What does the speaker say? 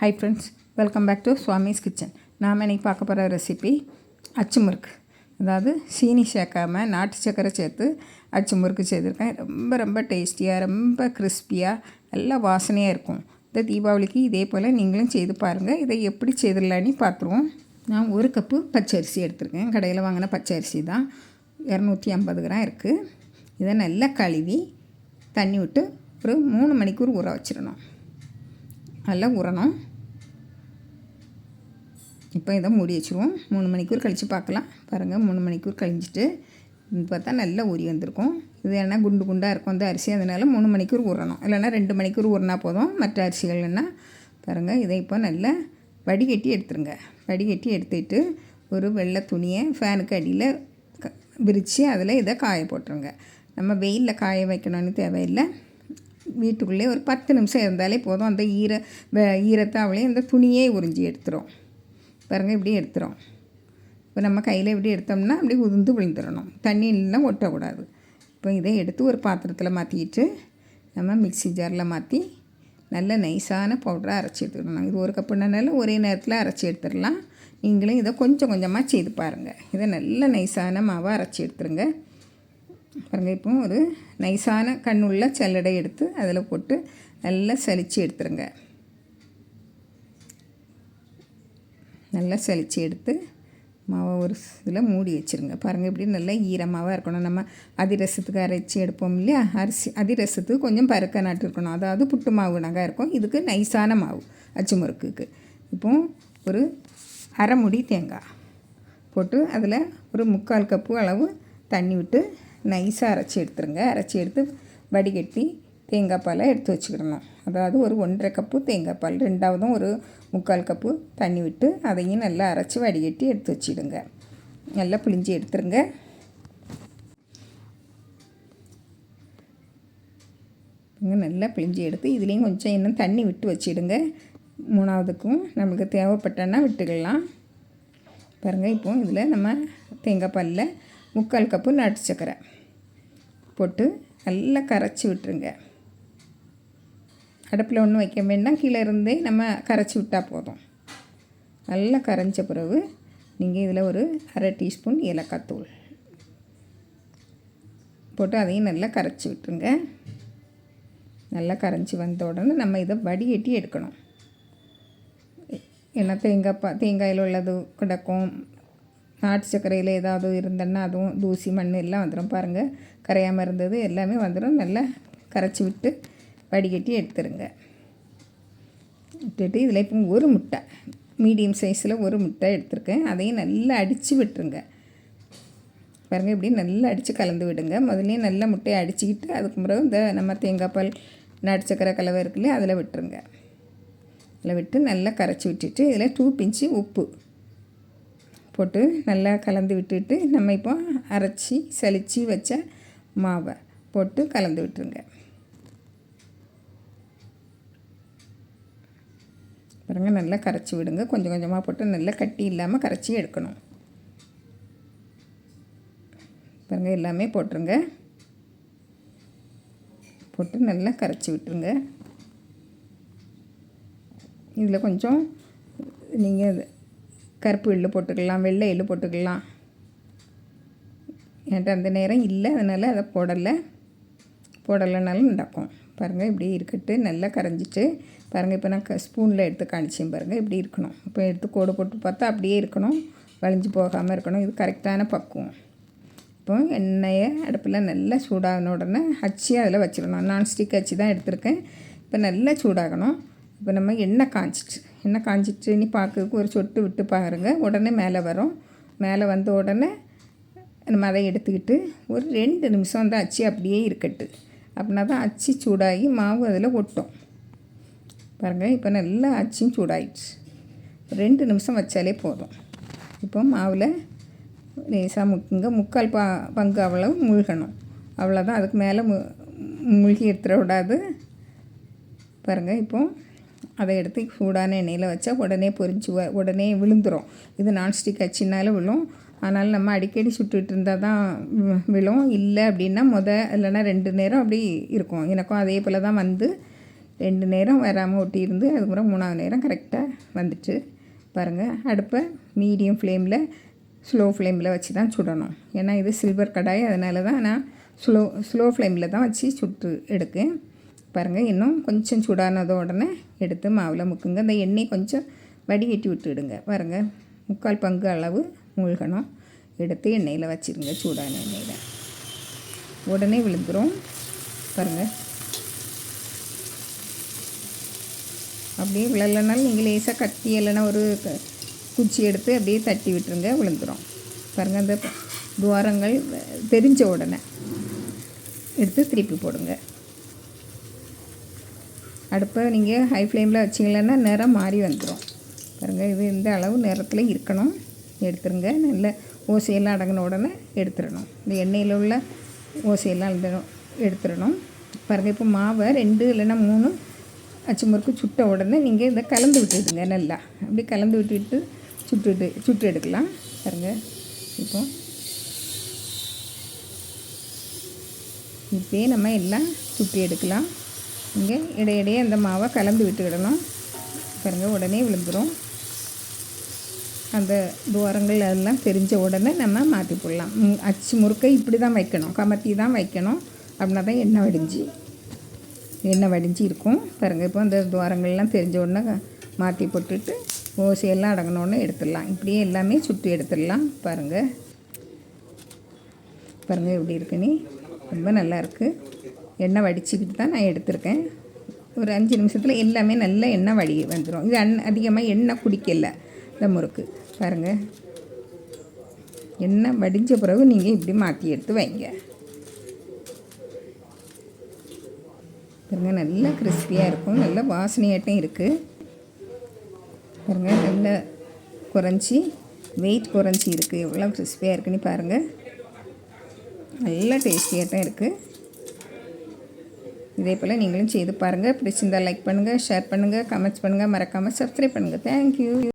Hi friends welcome back to Swami's kitchen நாம் இன்றைக்கி பார்க்க போகிற ரெசிபி அச்சு முறுக்கு அதாவது சீனி சேர்க்காமல் நாட்டு சக்கரை சேர்த்து அச்சு முறுக்கு செய்திருக்கேன். ரொம்ப ரொம்ப டேஸ்டியாக ரொம்ப கிறிஸ்பியாக நல்லா வாசனையாக இருக்கும். இந்த தீபாவளிக்கு இதே போல் நீங்களும் செய்து பாருங்கள் இதை எப்படி செய்திடலான்னு பார்த்துருவோம். நான் ஒரு கப்பு பச்சரிசி எடுத்திருக்கேன். கடையில் வாங்கின பச்சரிசி தான். இரநூத்தி ஐம்பது கிராம் இருக்குது இதை நல்லா கழுவி தண்ணி விட்டு ஒரு மூணு மணிக்கூர் ஊற வச்சிடணும். நல்லா உரணும் இப்போ இதை மூடி வச்சுருவோம். மூணு மணிக்கூர் கழித்து பார்க்கலாம். பாருங்கள் மூணு மணிக்கூர் கழிஞ்சிட்டு. பார்த்தா நல்லா ஊறி வந்திருக்கும். இது என்ன குண்டு குண்டாக இருக்கும் அந்த அரிசி. அதனால் மூணு மணிக்கூர் ஊறணும். இல்லைன்னா ரெண்டு மணிக்கூர் ஊறினா போதும். மற்ற அரிசிகள்னா பாருங்கள் இதை இப்போ நல்லா வடிகட்டி எடுத்துருங்க. வடிகட்டி எடுத்துட்டு ஒரு வெள்ளை துணியை ஃபேனுக்கு அடியில் விரித்து அதில் இதை காய போட்டுருங்க. நம்ம வெயிலில் காய வைக்கணும்னு தேவையில்லை. வீட்டுக்குள்ளே ஒரு பத்து நிமிஷம் இருந்தாலே போதும். அந்த ஈர ஈரத்தாவளையும் அந்த துணியே உறிஞ்சி எடுத்துரும். பாருங்கள் இப்படி எடுத்துரும். இப்போ நம்ம கையில் இப்படி எடுத்தோம்னா அப்படி உதிர்ந்து விழுந்துடணும் தண்ணி இல்லைன்னா ஒட்டக்கூடாது. இப்போ இதை எடுத்து ஒரு பாத்திரத்தில் மாற்றிக்கிட்டு நம்ம மிக்சி ஜாரில் மாற்றி நல்ல நைஸான பவுடராக அரைச்சி எடுத்துக்கணும் இது ஒரு கப்புனால ஒரே நேரத்தில் அரைச்சி எடுத்துடலாம். நீங்களும் இதை கொஞ்சம் கொஞ்சமாக செய்து பாருங்கள் இதை நல்ல நைஸான மாவாக அரைச்சி எடுத்துருங்க. பாருங்கள் இப்போ ஒரு நைஸான கண்ணுள்ள சல்லடை எடுத்து அதில் போட்டு நல்லா சலித்து எடுத்துருங்க. நல்லா சளிச்சு எடுத்து மாவை ஒரு இதில் மூடி வச்சுருங்க. பாருங்கள் இப்படி நல்லா ஈரமாவாக இருக்கணும். நம்ம அதிரசத்துக்கு அரைச்சி எடுப்போம் இல்லையா? அரிசி அதிரசத்துக்கு கொஞ்சம் பருக்க நாட்டு இருக்கணும். அதாவது புட்டு மாவு நகை இருக்கும். இதுக்கு நைஸான மாவு அச்சு முறுக்குக்கு. இப்போ ஒரு அரை முடி தேங்காய் போட்டு அதில் ஒரு முக்கால் கப்பு அளவு தண்ணி விட்டு நைஸாக அரைச்சி எடுத்துருங்க. அரைச்சி எடுத்து வடிகட்டி தேங்காய் பாலை எடுத்து வச்சுக்கிடணும். அதாவது ஒரு ஒன்றரை கப்பு தேங்காய் பால் ரெண்டாவதும் ஒரு முக்கால் கப்பு தண்ணி விட்டு அதையும் நல்லா அரைச்சி வடிகட்டி எடுத்து வச்சிடுங்க. நல்லா புளிஞ்சி எடுத்துருங்க. நல்லா பிழிஞ்சி எடுத்து இதுலேயும் கொஞ்சம் இன்னும் தண்ணி விட்டு வச்சிடுங்க. மூணாவதுக்கும் நமக்கு தேவைப்பட்டனா விட்டுக்கலாம். பாருங்கள் இப்போ இதில் நம்ம தேங்காய் பாலில் முக்கால் கப்பு நாட்டு சக்கரை போட்டு நல்லா கரைச்சி விட்டுருங்க. அடுப்பில் ஒன்றும் வைக்க வேண்டாம். கீழே இருந்தே நம்ம கரைச்சி விட்டால் போதும். நல்லா கரைஞ்ச பிறகு நீங்கள் இதில் ஒரு அரை டீஸ்பூன் ஏலக்காய் தூள் போட்டு அதையும் நல்லா கரைச்சி விட்டுருங்க. நல்லா கரைஞ்சி வந்த உடனே நம்ம இதை வடிகட்டி எடுக்கணும். ஏன்னா தேங்காய் பா தேங்காயில் உள்ளது கிடக்கும். நாட்டு சர்க்கரையில் ஏதாவது இருந்தேன்னா அதுவும் தூசி மண் எல்லாம் வந்துடும் பாருங்கள் கரையாமல் இருந்தது எல்லாமே வந்துடும் நல்லா கரைச்சி விட்டு வடிகட்டி எடுத்துருங்க. விட்டுட்டு இதில் இப்போ ஒரு முட்டை மீடியம் சைஸில் ஒரு முட்டை எடுத்துருக்கேன். அதையும் நல்லா அடித்து விட்டுருங்க. பாருங்கள் இப்படி நல்லா அடித்து கலந்து விடுங்க. முதல்லையும் நல்லா முட்டையை அடிச்சுக்கிட்டு அதுக்கு பிறகு இந்த நம்ம தேங்காய் பால் நாட்டு சக்கரை கலவை இருக்குல்ல அதில் விட்டுருங்க. அதில் விட்டு நல்லா கரைச்சி விட்டுட்டு இதில் டூ பிஞ்சு உப்பு போட்டு நல்லா கலந்து விட்டுட்டு நம்ம இப்போ அரைச்சி சலித்து வச்ச மாவை போட்டு கலந்து விட்டுருங்க. பாருங்கள் நல்லா கரைச்சி விடுங்க. கொஞ்சம் கொஞ்சமாக போட்டு நல்லா கட்டி இல்லாமல் கரைச்சி எடுக்கணும். பாருங்கள் எல்லாமே போட்டுருங்க. போட்டு நல்லா கரைச்சி விட்டுருங்க. இதில் கொஞ்சம் நீங்கள் கருப்பு எள்ளு போட்டுக்கலாம் வெள்ளை எள்ளு போட்டுக்கலாம். என்கிட்ட அந்த நேரம் இல்லை அதனால் அதை போடலை. போடலைனாலும் நடக்கும். பாருங்கள் இப்படி இருக்கட்டு நல்லா கரைஞ்சிட்டு பாருங்கள் இப்போ நான் க ஸ்பூனில் எடுத்து காணிச்சேன் பாருங்கள் இப்படி இருக்கணும். இப்போ எடுத்து கோடு போட்டு பார்த்தா அப்படியே இருக்கணும் வளைஞ்சு போகாமல் இருக்கணும். இது கரெக்டான பக்குவம். இப்போ எண்ணெயை அடுப்பில் நல்லா சூடாகின உடனே அச்சி அதில் வச்சிடணும். நான்ஸ்டிக் அச்சு தான் எடுத்திருக்கேன். இப்போ நல்லா சூடாகணும். இப்போ நம்ம எண்ணெய் காய்ச்சிட்டு எண்ணெய் காய்ச்சிட்டு நீ பார்க்கறதுக்கு ஒரு சொட்டு விட்டு பாருங்கள் உடனே மேலே வரும். மேலே வந்த உடனே நம்ம அதை எடுத்துக்கிட்டு ஒரு ரெண்டு நிமிஷம் அந்த அச்சு அப்படியே இருக்கட்டு. அப்படின்னா தான் அச்சு சூடாகி மாவு அதில் ஒட்டும். பாருங்கள் இப்போ நல்லா அச்சியும் சூடாயிடுச்சு. ரெண்டு நிமிஷம் வச்சாலே போதும். இப்போ மாவில் லேசாக முக்குங்க முக்கால் பா பங்கு அவ்வளவு முழுகணும். அவ்வளோதான் அதுக்கு மேலே மு முழுகி எடுத்துட விடாது. பாருங்கள் இப்போ அதை எடுத்து சூடான எண்ணெயில் வச்சா உடனே பொரிஞ்சு வ உடனே விழுந்துடும் இது நான்ஸ்டிக் அச்சினாலும் விழும். அதனால் நம்ம அடிக்கடி சுட்டுட்டு இருந்தால் தான் விழும். இல்லை அப்படின்னா முத இல்லைன்னா ரெண்டு நேரம் அப்படி இருக்கும். எனக்கும் அதே போல் தான் வந்து. ரெண்டு நேரம் வராமல் ஒட்டியிருந்து அதுக்கப்புறம் மூணாவது நேரம் கரெக்டாக வந்துட்டு பாருங்கள் அடுப்பை மீடியம் ஃப்ளேமில் ஸ்லோ ஃப்ளேமில் வச்சு தான் சுடணும். ஏன்னா இது சில்வர் கடாய் அதனால தான் நான் ஸ்லோ ஸ்லோ ஃப்ளேமில் தான் வச்சு சுட்டு எடுக்கேன் பாருங்கள் இன்னும் கொஞ்சம் சூடானத உடனே எடுத்து மாவில் முக்குங்க. அந்த எண்ணெய் கொஞ்சம் வடிகட்டி விட்டுடுங்க. பாருங்கள் முக்கால் பங்கு அளவு மூழ்கணும். எடுத்து எண்ணெயில் வச்சுருங்க சூடான எண்ணெயில். உடனே விழுந்துடும் பாருங்கள் அப்படியே விழலைனாலும் நீங்கள் லேசாக கத்தி இல்லைன்னா ஒரு குச்சி எடுத்து அப்படியே தட்டி விட்டுருங்க விழுந்துடும் பாருங்கள் அந்த துவாரங்கள் தெரிஞ்ச உடனே எடுத்து திருப்பி போடுங்க. அடுப்பை நீங்கள் ஹை ஃப்ளேமில் வச்சிங்களன்னா நிறம் மாறி வந்துடும் பாருங்கள் இது இந்த அளவு நிறத்தில் இருக்கணும். எடுத்துருங்க. நல்ல ஓசையெல்லாம் அடங்கின உடனே எடுத்துடணும் இந்த எண்ணெயில் உள்ள ஓசையெல்லாம் எழுதணும் எடுத்துடணும் பாருங்கள் இப்போ மாவை ரெண்டு இல்லைன்னா மூணு அச்சு முறுக்கு சுட்ட உடனே நீங்கள் இதை கலந்து விட்டுடுங்க நல்லா. அப்படி கலந்து விட்டுட்டு சுட்டுட்டு சுட்டு எடுக்கலாம். பாருங்கள் இப்போ இப்போயே நம்ம எல்லாம் சுட்டி எடுக்கலாம். இங்கே இடையிடையே அந்த மாவை கலந்து விட்டுக்கிடணும். பாருங்கள் உடனே விழுந்துடும் அந்த துவாரங்கள் அதெல்லாம் தெரிஞ்ச உடனே நம்ம மாற்றி போடலாம். அச்சு முறுக்கை இப்படி தான் வைக்கணும். கமத்தி தான் வைக்கணும். அப்படின்னா தான் எண்ணெய் வடிஞ்சு எண்ணெய் வடிஞ்சு இருக்கும். பாருங்கள் இப்போ அந்த துவாரங்கள்லாம் தெரிஞ்ச உடனே மாற்றி போட்டுட்டு ஓசையெல்லாம் அடங்கினோடனே எடுத்துடலாம். இப்படியே எல்லாமே சுற்றி எடுத்துடலாம். பாருங்கள் பாருங்கள் எப்படி இருக்குன்னு ரொம்ப நல்லா இருக்குது எண்ணெய் வடிச்சுக்கிட்டு தான் நான் எடுத்திருக்கேன். ஒரு அஞ்சு நிமிஷத்தில் எல்லாமே நல்லா எண்ணெய் வடி வந்துடும் இது அன் அதிகமாக எண்ணெய் குடிக்கல. இந்த முறுக்கு. பாருங்கள் எண்ணெய் வடிஞ்ச பிறகு நீங்கள் இப்படி மாற்றி எடுத்து வைங்க. பாருங்கள் நல்லா கிறிஸ்பியாக இருக்கும். நல்லா வாசனையாட்டம் இருக்குது பாருங்கள் நல்லா குறைஞ்சி வெயிட் குறைஞ்சி இருக்குது எவ்வளோ கிறிஸ்பியாக இருக்குன்னு பாருங்கள் நல்லா டேஸ்டியாட்டம் இருக்குது இதே போல் நீங்களும் செய்து பாருங்கள் பிடிச்சிருந்தால் லைக் பண்ணுங்கள் ஷேர் பண்ணுங்கள் கமெண்ட்ஸ் பண்ணுங்கள் மறக்காமல் சப்ஸ்கிரைப் பண்ணுங்கள் தேங்க்யூ